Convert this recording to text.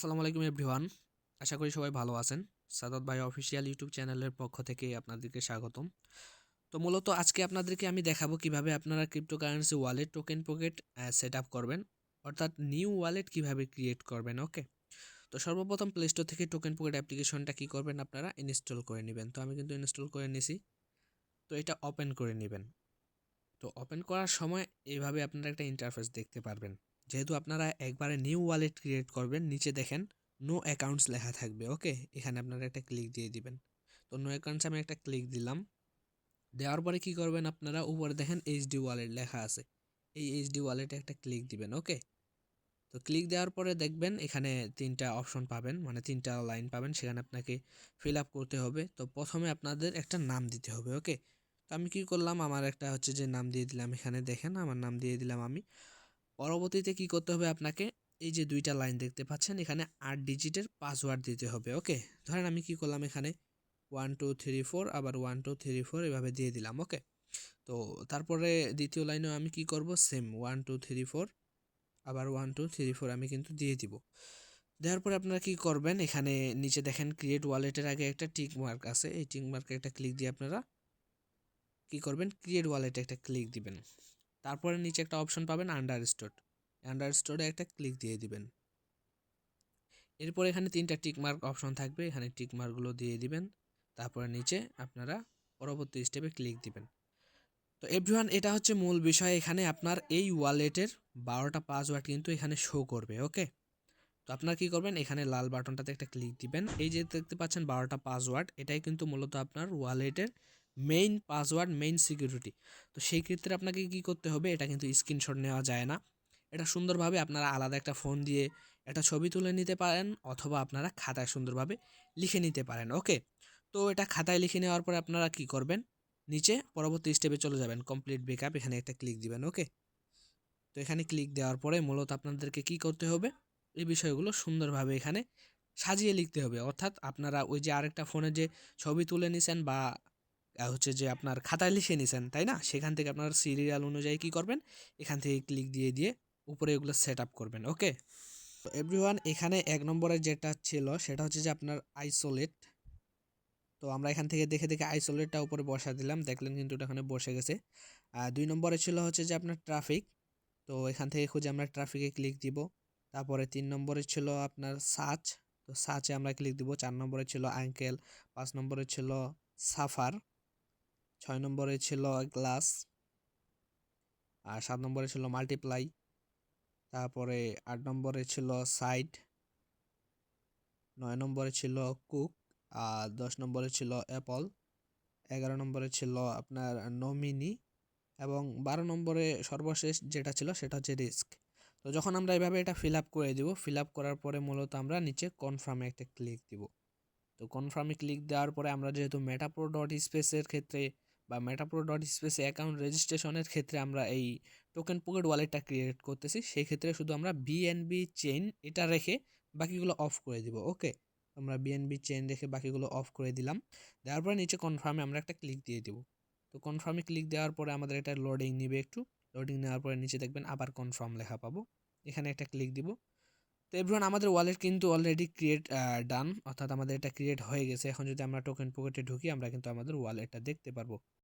আসসালামু আলাইকুম এভরিওয়ান। আশা করি সবাই ভালো আছেন। সাদাত ভাই অফিসিয়াল ইউটিউব চ্যানেলের পক্ষ থেকে আপনাদেরকে স্বাগতম। তো মূলত আজকে আপনাদেরকে আমি দেখাবো কীভাবে আপনারা cryptocurrency wallet token pocket set up করবেন, অর্থাৎ নিউ ওয়ালেট কীভাবে ক্রিয়েট করবেন ওকে তো সর্বপ্রথম প্লে স্টোর থেকে টোকেন পকেট অ্যাপ্লিকেশনটা কী করবেন আপনারা? ইনস্টল করে নেবেন। তো আমি কিন্তু ইনস্টল করে নিছি। তো এটা ওপেন করে নেবেন। তো ওপেন করার সময় এইভাবে আপনারা একটা ইন্টারফেস দেখতে পারবেন। যেহেতু আপনারা একবারে নিউ ওয়ালেট ক্রিয়েট করবেন, নিচে দেখেন নো অ্যাকাউন্টস লেখা থাকবে ওকে এখানে আপনারা একটা ক্লিক দিয়ে দিবেন। তো নো অ্যাকাউন্টস আমি একটা ক্লিক দিলাম। দেওয়ার পরে কি করবেন আপনারা? উপরে দেখেন এইচডি ওয়ালেট লেখা আছে। এই এইচডি ওয়ালেটে একটা ক্লিক দিবেন ওকে তো ক্লিক দেওয়ার পরে দেখবেন এখানে তিনটা অপশন পাবেন মানে তিনটা লাইন পাবেন, সেখানে আপনাকে ফিল আপ করতে হবে। তো প্রথমে আপনাদের একটা নাম দিতে হবে ওকে তো আমি কি করলাম? আমার একটা হচ্ছে যে নাম দিয়ে দিলাম, এখানে দেখেন আমার নাম দিয়ে দিলাম আমি। পরবর্তীতে কি করতে হবে আপনাকে? এই যে দুইটা লাইন দেখতে পাচ্ছেন, এখানে আট ডিজিটের পাসওয়ার্ড দিতে হবে ওকে ধরেন আমি কি করলাম এখানে? ওয়ান টু থ্রি ফোর আবার ওয়ান টু থ্রি ফোর এভাবে দিয়ে দিলাম ওকে তো তারপরে দ্বিতীয় লাইনেও আমি কি করব? Same one two three four আবার ওয়ান টু থ্রি ফোর আমি কিন্তু দিয়ে দিব। দেওয়ার পরে আপনারা কি করবেন? এখানে নিচে দেখেন ক্রিয়েট ওয়ালেটের আগে একটা টিক মার্ক আছে, এই টিক মার্কে একটা ক্লিক দিয়ে আপনারা কি করবেন? ক্রিয়েট ওয়ালেটে একটা ক্লিক দিবেন। তারপরে নিচে একটা অপশন পাবেন আন্ডার স্টোর আন্ডার স্টোরে একটা ক্লিক দিয়ে দিবেন। এরপর এখানে তিনটা টিক মার্ক অপশন থাকবে, এখানে টিক মার্কগুলো দিয়ে দিবেন। তারপরে নিচে আপনারা পরবর্তী স্টেপে ক্লিক দিবেন। তো এভরিওয়ান এটা হচ্ছে মূল বিষয়। এখানে আপনার এই ওয়ালেটের বারোটা পাসওয়ার্ড কিন্তু এখানে শো করবে ওকে তো আপনার কি করবেন? এখানে লাল বাটনটাতে একটা ক্লিক দিবেন। এই যে দেখতে পাচ্ছেন বারোটা পাসওয়ার্ড এটাই কিন্তু মূলত আপনার ওয়ালেটের মেইন পাসওয়ার্ড মেইন সিকিউরিটি তো সেই ক্ষেত্রে আপনাকে কি করতে হবে, এটা কিন্তু স্ক্রিনশট নেওয়া যায় না। এটা সুন্দরভাবে আপনারা আলাদা একটা ফোন দিয়ে একটা ছবি তুলে নিতে পারেন অথবা আপনারা খাতায় সুন্দরভাবে লিখে নিতে পারেন ওকে তো এটা খাতায় লিখে নেওয়ার পরে আপনারা কি করবেন? নিচে পরবর্তী স্টেপে চলে যাবেন কমপ্লিট ব্যাকআপ এখানে একটা ক্লিক দিবেন ওকে তো এখানে ক্লিক দেওয়ার পরে মূলত আপনাদেরকে কি করতে হবে? এই বিষয়গুলো সুন্দরভাবে এখানে সাজিয়ে লিখতে হবে। অর্থাৎ আপনারা ওই যে আরেকটা ফোনে যে ছবি তুলে নিছেন বা হচ্ছে যে আপনার খাতায় লিখে নিয়েছেন তাই না? সেখান থেকে আপনার সিরিয়াল অনুযায়ী কি করবেন? এখান থেকে ক্লিক দিয়ে দিয়ে উপরে এগুলো সেট আপ করবেন ওকে এভরিওয়ান এখানে এক নম্বরে যেটা ছিল, সেটা হচ্ছে যে আপনার আইসোলেট তো আমরা এখান থেকে দেখে দেখে আইসোলেটটা উপরে বসা দিলাম, দেখলেন কিন্তু এটা এখানে বসে গেছে। আর দুই নম্বরে ছিল হচ্ছে যে আপনার ট্রাফিক তো এখান থেকে খুঁজে আমরা ট্রাফিকে ক্লিক দিব। তারপরে তিন নম্বরে ছিল আপনার সার্চ তো সার্চে আমরা ক্লিক দিব। চার নম্বরে ছিল আঙ্কেল পাঁচ নম্বরে ছিল সাফার ছয় নম্বরে ছিল গ্লাস আর সাত নম্বরে ছিল মাল্টিপ্লাই তারপরে আট নম্বরে ছিল সাইড নয় নম্বরে ছিল কুক আর দশ নম্বরে ছিল অ্যাপল এগারো নম্বরে ছিল আপনার নমিনি, এবং বারো নম্বরে সর্বশেষ যেটা ছিল সেটা হচ্ছে রিস্ক তো যখন আমরা এভাবে এটা ফিল আপ করে দিব ফিল আপ করার পরে মূলত আমরা নিচে কনফার্মে একটা ক্লিক দিব। তো কনফার্মে ক্লিক দেওয়ার পরে আমরা যেহেতু মেটাপ্রো ডট স্পেসের ক্ষেত্রে বা মেটাপ্রো ডট স্পেসে অ্যাকাউন্ট রেজিস্ট্রেশনের ক্ষেত্রে আমরা এই টোকেন পকেট ওয়ালেটটা ক্রিয়েট করতেছি, সেই ক্ষেত্রে শুধু আমরা বিএনবি চেইন এটা রেখে বাকিগুলো অফ করে দিব ওকে আমরা বিএনবি চেইন রেখে বাকিগুলো অফ করে দিলাম, দেওয়ার পরে নিচে কনফার্মে আমরা একটা ক্লিক দিয়ে দিব। তো কনফার্মে ক্লিক দেওয়ার পরে আমাদের এটা লোডিং নিবে একটু লোডিং নেওয়ার পরে নিচে দেখবেন আবার কনফার্ম লেখা পাবো, এখানে একটা ক্লিক দিব। তো এভরিওয়ান আমাদের ওয়ালেট কিন্তু অলরেডি ক্রিয়েট ডান অর্থাৎ আমাদের এটা ক্রিয়েট হয়ে গেছে, এখন যদি আমরা টোকেন পকেটে ঢুকি আমরা কিন্তু আমাদের ওয়ালেটটা দেখতে পারব।